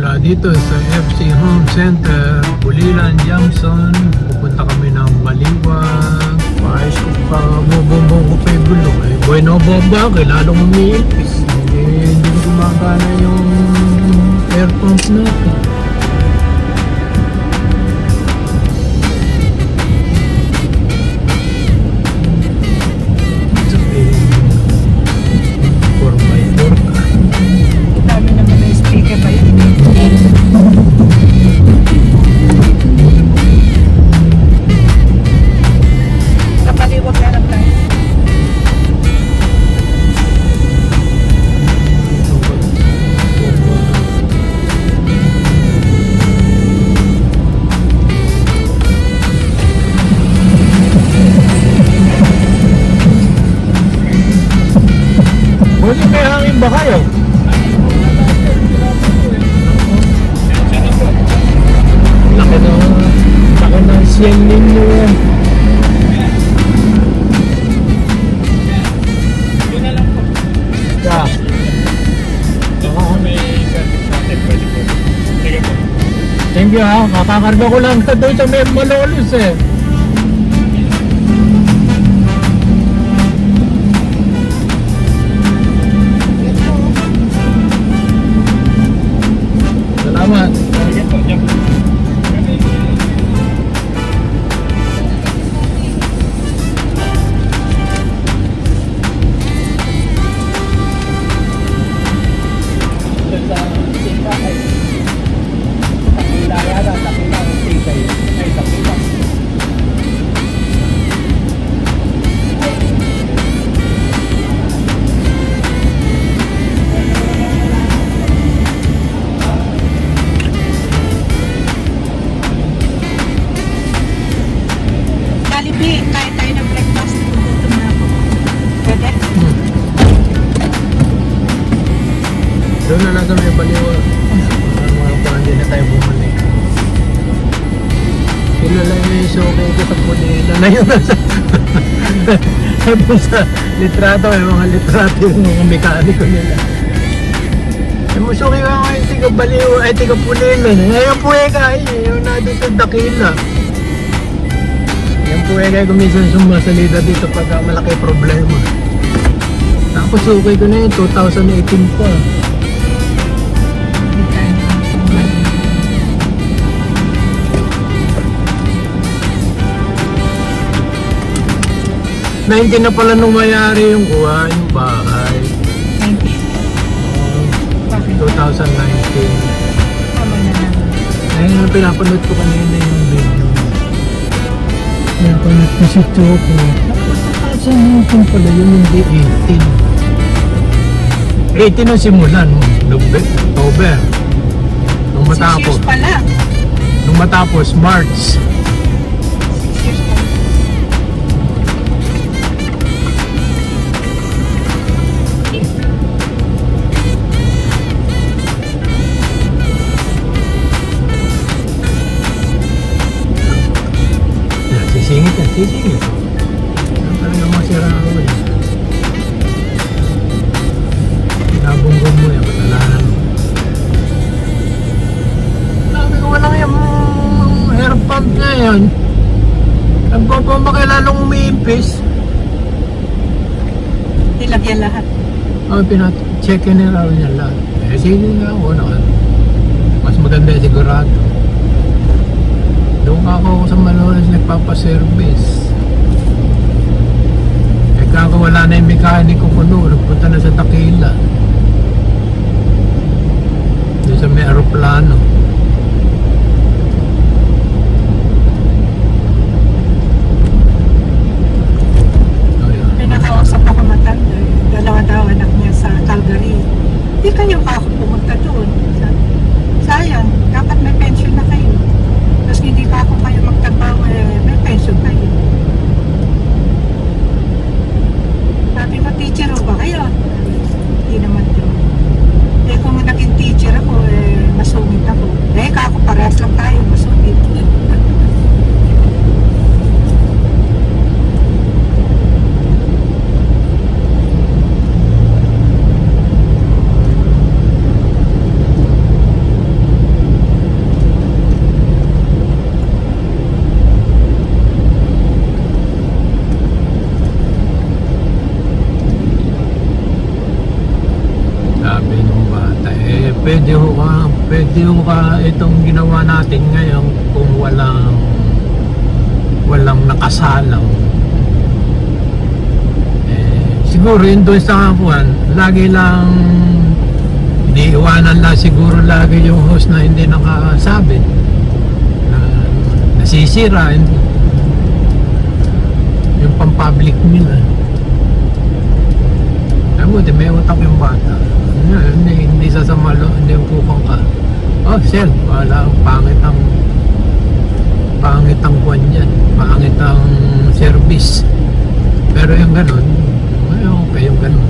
Mula dito sa FC Home Center, Bulilan, Jamson, pupunta kami ng Maliwag. Paayos ko pa, bubong ko pa yung gulong. Eh, bueno bomba, kailangan umiipis. Eh, hindi gumagana yung air pump natin. Ba kayo? Laki ng, laki ng siyang ninyo. Yeah. Thank you ha. Makakarga ko lang doon sa may malolos eh. Sabi sa litrato, may mga litrato yung mga mekaniko nila. Musuki ka ngayon, tiga baliwa, ay tiga Punila. Ngayon po eh kaya, yung nandun sa Dakila. Yan po eh kaya kumisan sumasalida dito pagka malaki problema. Tapos okay ko na yun, 2018 pa. 19 na pala nung mayari yung kuha, yung bahay. 90. Oh, Bakit? 2019. Tama na lang. Ayun yung pinapanood ko kanina yung video. Pinapanood ko si Choco. Nakakasanayin pala yun, hindi 18. 18 nung simula, no? Nung October. Nung Six matapos. years pa lang. Nung matapos, March. Sisingit. Yan talaga masira ako eh. Nabunggong mo yan, kasalanan mo. Sabi ko, walang yung air pump na yan. Nagpapamba kay lalong umiimpis. Nilagyan lahat. Oh, pinat-check in raw niya lahat. Eh, sige nga na. Mas maganda sigurado. Doon ako sa Malolos nagpapaservice. Eh, kako wala na yung mekaniko ko noon. Nagpunta na sa Takila. Doon sa may aeroplano. Oh, yun. Pinakausap ako matanda. eh. Dalawa daw anak niya sa Calgary. Di kayo pa ako pumunta doon. Sabi, Sayang, dapat may pension na kayo. Tapos hindi pa ako kayo magtrabaho, eh, may pension kayo. Sabi ko, teacher ho ba kayo? Hindi naman doon. Eh kung naging teacher ako, eh, masungit ako. ma, pwede yung ka, itong ginawa natin ngayon kung walang walang nakasalang. Eh, siguro yun doon sa kakuan, lagi lang hindi iwanan lang siguro lagi yung host na hindi nakasabit na nasisira hindi, yung pang-public nila. Ay mo, di may utak yung bata. Hindi, hindi, sasama hindi yung kukang ka. Sir, wala, pangit ang pangit ang kwan dyan. Pangit ang service. Pero yung ganun, ay okay yung ganun.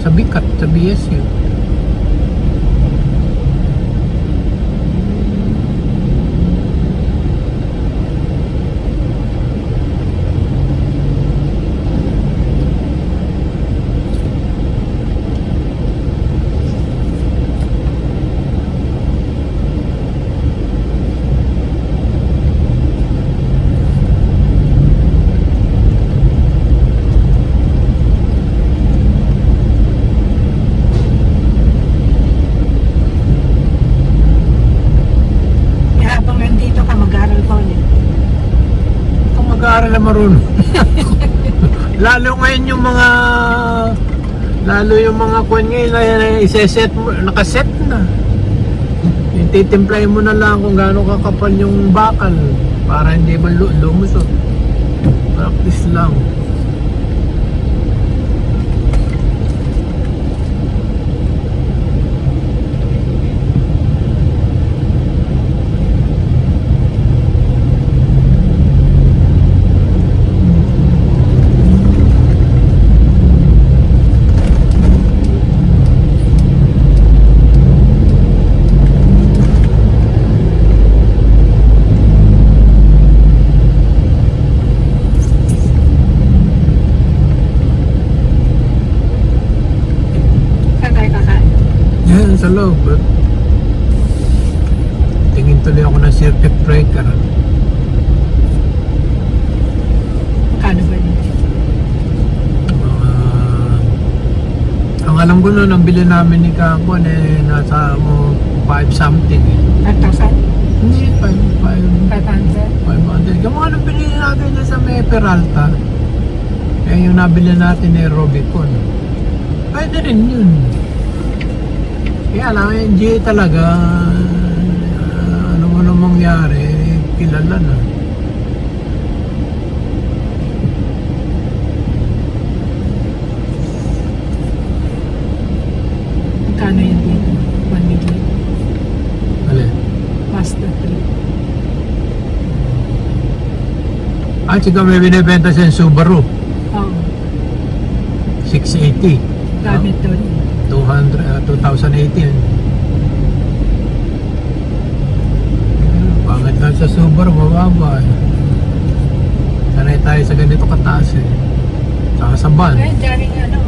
Sa BICAT, sa BSU. Eh, habang nandito ka, mag-aaral ka ulit. Kung mag-aaral na marunong. lalo ngayon yung mga lalo yung mga kwan ngayon na iseset mo, nakaset na. Titimplay mo na lang kung gaano kakapal yung bakal para hindi lu- lumusot. Practice lang. Saan tayo kakain? Yan sa loob. eh. Tingin tuloy ako ng circuit breaker. Kano ba yun? Mga ang alam ko noon, ang bili namin ni Kakon eh, nasa mo 5 something eh. 5,000? Hindi, 5, 5, 500? 500. Yung mga nang binili natin na sa may Peralta, eh yung nabili natin eh Robicon. Pwede rin yun. Kaya lang, yung G talaga, ah, ano mo nang mangyari, kilala na. Magkano yun dito? 1 million. Alin? Mazda 3. Ah, sika may binibenta sa Subaru. Oo. 680. Gamit doon. 200, ah, 2018. Hmm, Pangit lang sa Subaru, mababa eh. Sanay tayo sa ganito kataas eh. Saka sa van. Eh, daring ano,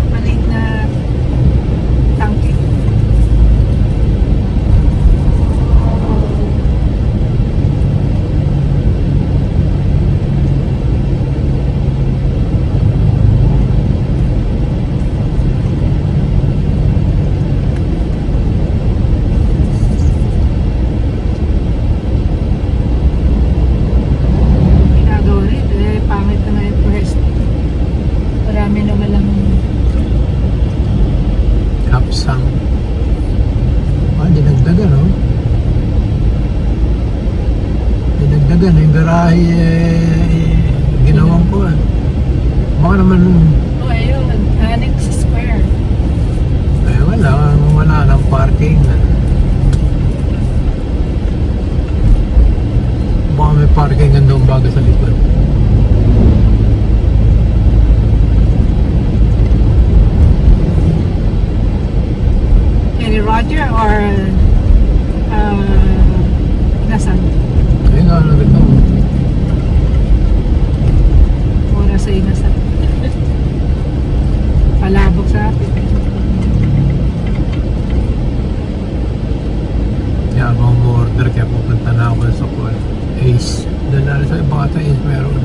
Roger or um, uh, nasan? Ayun na, nabit na mo. Mura sa inasan. Palabog sa atin. Kaya ako mo order kaya pupunta na ako sa call. Ace. Doon na sa ibang ata Ace meron.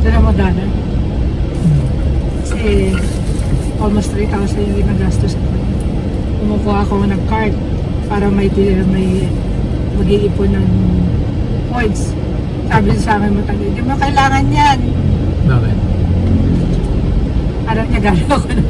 Sa Ramadanan? Eh eh, almost 3,000 yung ginagastos ko. Kumukuha ako ng card para may, may mag-iipon ng points. Sabi sa akin mo talaga, di ba kailangan yan? Bakit? Parang nagano ako ng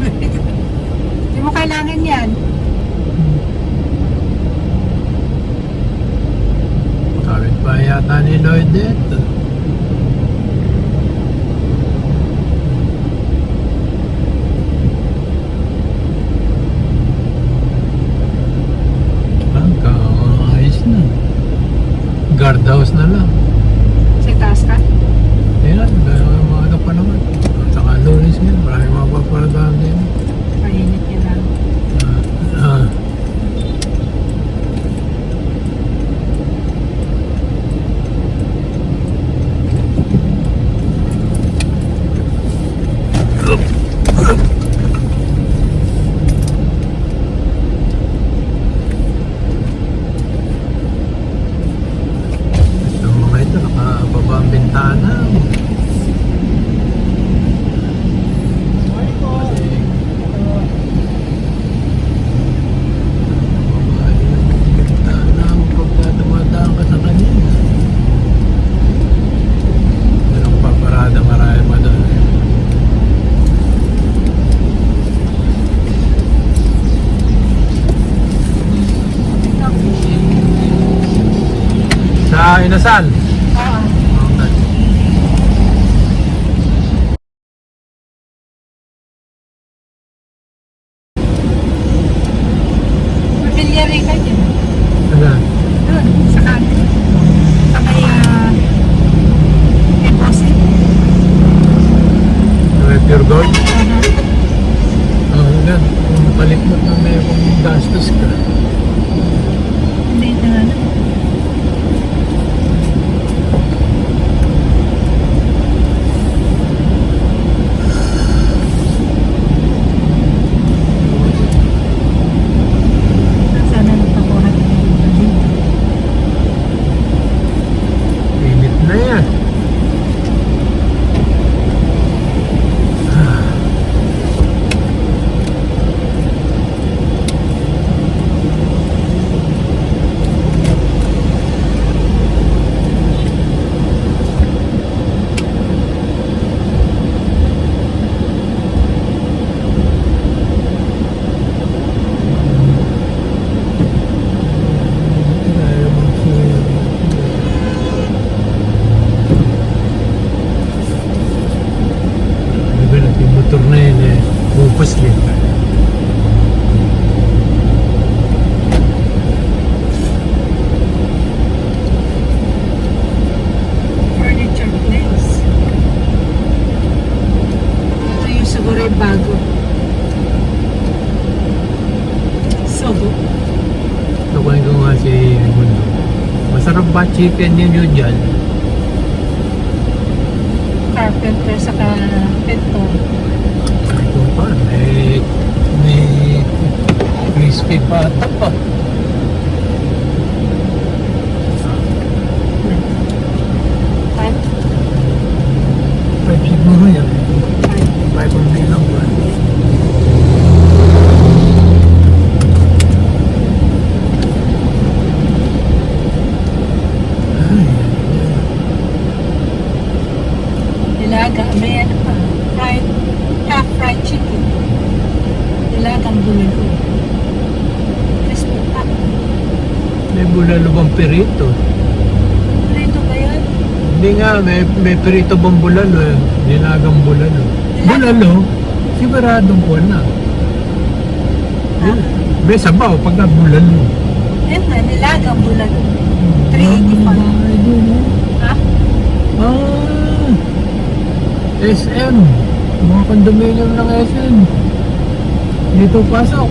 isipin ninyo dyan carpenter sa pinto. Ito pa may may crispy pata pa. May, perito bang bulalo eh. Nilagang bulalo. Bulalo? Siguradong po na. Ah. May sabaw pagka bulalo. Yan na, nilagang bulag. Ah, 385. bahay doon, oh. Ha? Ah, SM. Mga condominium ng SM. Dito pasok.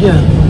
dyan.